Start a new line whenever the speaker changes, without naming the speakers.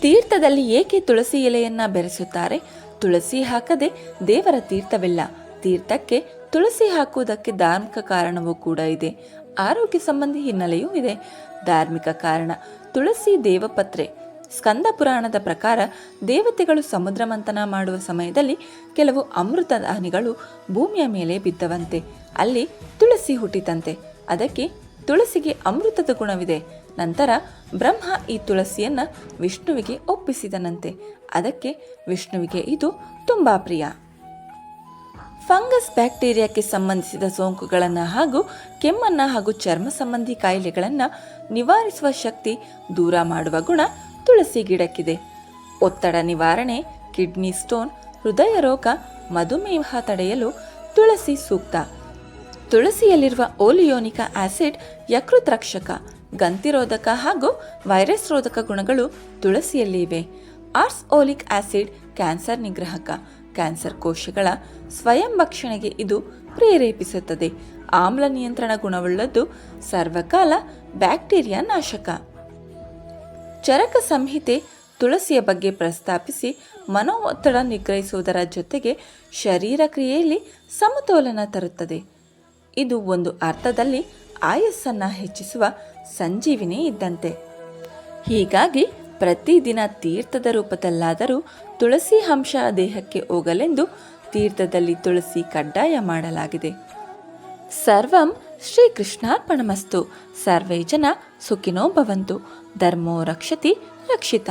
ತೀರ್ಥದಲ್ಲಿ ಏಕೆ ತುಳಸಿ ಎಲೆಯನ್ನ ಬೆರೆಸುತ್ತಾರೆ? ತುಳಸಿ ಹಾಕದೆ ದೇವರ ತೀರ್ಥವಿಲ್ಲ. ತೀರ್ಥಕ್ಕೆ ತುಳಸಿ ಹಾಕುವುದಕ್ಕೆ ಧಾರ್ಮಿಕ ಕಾರಣವೂ ಕೂಡ ಇದೆ. ಆರೋಗ್ಯ ಸಂಬಂಧಿ ಹಿನ್ನೆಲೆಯೂ ಇದೆ. ಧಾರ್ಮಿಕ ಕಾರಣ, ತುಳಸಿ ದೇವಪತ್ರೆ. ಸ್ಕಂದ ಪುರಾಣದ ಪ್ರಕಾರ ದೇವತೆಗಳು ಸಮುದ್ರ ಮಂಥನ ಮಾಡುವ ಸಮಯದಲ್ಲಿ ಕೆಲವು ಅಮೃತ ದಾನಿಗಳು ಭೂಮಿಯ ಮೇಲೆ ಬಿದ್ದವಂತೆ. ಅಲ್ಲಿ ತುಳಸಿ ಹುಟ್ಟಿತಂತೆ. ಅದಕ್ಕೆ ತುಳಸಿಗೆ ಅಮೃತದ ಗುಣವಿದೆ. ನಂತರ ಬ್ರಹ್ಮ ಈ ತುಳಸಿಯನ್ನು ವಿಷ್ಣುವಿಗೆ ಒಪ್ಪಿಸಿದನಂತೆ. ಅದಕ್ಕೆ ವಿಷ್ಣುವಿಗೆ ಇದು ತುಂಬ ಪ್ರಿಯ. ಫಂಗಸ್ ಬ್ಯಾಕ್ಟೀರಿಯಾಕ್ಕೆ ಸಂಬಂಧಿಸಿದ ಸೋಂಕುಗಳನ್ನು ಹಾಗೂ ಕೆಮ್ಮನ್ನು ಹಾಗೂ ಚರ್ಮ ಸಂಬಂಧಿ ಕಾಯಿಲೆಗಳನ್ನು ನಿವಾರಿಸುವ ಶಕ್ತಿ ದೂರ ಮಾಡುವ ಗುಣ ತುಳಸಿ ಗಿಡಕ್ಕಿದೆ. ಒತ್ತಡ ನಿವಾರಣೆ, ಕಿಡ್ನಿ ಸ್ಟೋನ್, ಹೃದಯ ರೋಗ, ಮಧುಮೇಹ ತಡೆಯಲು ತುಳಸಿ ಸೂಕ್ತ. ತುಳಸಿಯಲ್ಲಿರುವ ಓಲಿಯೋನಿಕ ಆಸಿಡ್ ಯಕೃತ್ ರಕ್ಷಕ ಗಂತಿರೋಧಕ ಹಾಗೂ ವೈರಸ್ ರೋಧಕ ಗುಣಗಳು ತುಳಸಿಯಲ್ಲಿ ಇವೆ. ಆರ್ಸ್ ಓಲಿಕ್ ಆಸಿಡ್ ಕ್ಯಾನ್ಸರ್ ನಿಗ್ರಹಕ, ಕ್ಯಾನ್ಸರ್ ಕೋಶಗಳ ಸ್ವಯಂ ಭಕ್ಷಣೆಗೆ ಇದು ಪ್ರೇರೇಪಿಸುತ್ತದೆ. ಆಮ್ಲ ನಿಯಂತ್ರಣ ಗುಣವುಳ್ಳದ್ದು ಸರ್ವಕಾಲ ಬ್ಯಾಕ್ಟೀರಿಯಾ ನಾಶಕ. ಚರಕ ಸಂಹಿತೆ ತುಳಸಿಯ ಬಗ್ಗೆ ಪ್ರಸ್ತಾಪಿಸಿ ಮನೋ ಒತ್ತಡ ನಿಗ್ರಹಿಸುವುದರ ಜೊತೆಗೆ ಶರೀರ ಕ್ರಿಯೆಯಲ್ಲಿ ಸಮತೋಲನ ತರುತ್ತದೆ. ಇದು ಒಂದು ಅರ್ಥದಲ್ಲಿ ಆಯಸ್ಸನ್ನು ಹೆಚ್ಚಿಸುವ ಸಂಜೀವಿನಿ ಇದ್ದಂತೆ. ಹೀಗಾಗಿ ಪ್ರತಿದಿನ ತೀರ್ಥದ ರೂಪದಲ್ಲಾದರೂ ತುಳಸಿ ಅಂಶ ದೇಹಕ್ಕೆ ಹೋಗಲೆಂದು ತೀರ್ಥದಲ್ಲಿ ತುಳಸಿ ಕಡ್ಡಾಯ ಮಾಡಲಾಗಿದೆ. ಸರ್ವಂ ಶ್ರೀಕೃಷ್ಣಾರ್ಪಣಮಸ್ತು. ಸರ್ವೇ ಜನ ಸುಖಿನೋ ಭವಂತು. ಧರ್ಮೋ ರಕ್ಷತಿ ರಕ್ಷಿತ.